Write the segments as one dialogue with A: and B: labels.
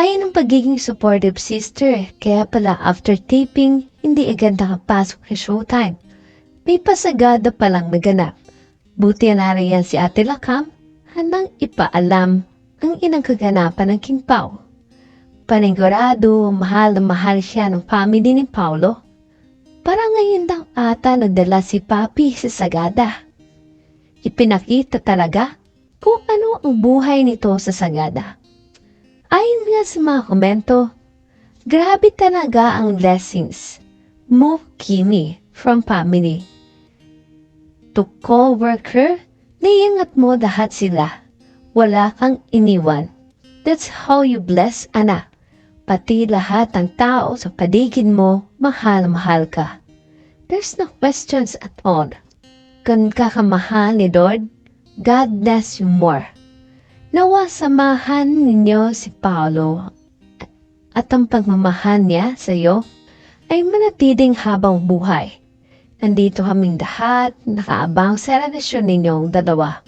A: Ayon ang pagiging supportive sister, kaya pala after taping, hindi agad nakapasok sa showtime. May pasagada palang naganap. Buti na riyan si Ate Lakam, handang ipaalam ang inang kaganapan ng King Pao. Panigurado, mahal na mahal siya ng family ni Paulo. Para ngayon daw ata nagdala si Papi sa Sagada. Ipinakita talaga kung ano ang buhay nito sa Sagada. Ayon nga sa mga komento, grabe talaga ang blessings mo, Kimi, from family. To co-worker, naiangat mo lahat sila. Wala kang iniwan. That's how you bless, anak. Pati lahat ng tao sa paligid mo, mahal-mahal ka. There's no questions at all. Kung kakamahal ni Lord, God bless you more. Nawa samahan ninyo si Paolo at ang pagmamahal niya sa iyo ay manatiling habang buhay. Nandito kaming lahat nakaabang sa ninyong dalawa.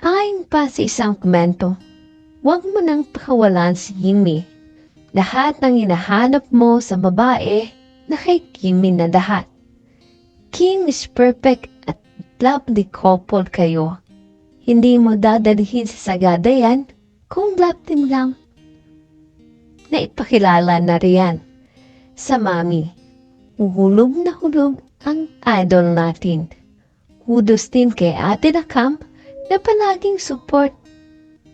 A: Ayon pa sa isang komento, huwag mo nang pakawalan si Kimi. Lahat ng hinahanap mo sa babae na kay Kimi na lahat. King is perfect at lovely couple kayo. Hindi mo dadalhin sa sagada yan kung love team lang. Naipakilala na riyan sa mami. Hulog na hulog ang idol natin. Kudos din kay Ate Nakam na palaging support,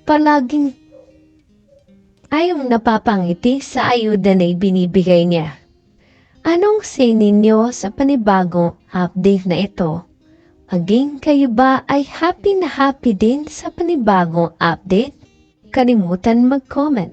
A: palaging ayaw napapangiti sa ayuda na ibinibigay niya. Anong say ninyo sa panibagong update na ito? Maging kayo ba ay happy na happy din sa panibagong update? Kalimutan mag-comment.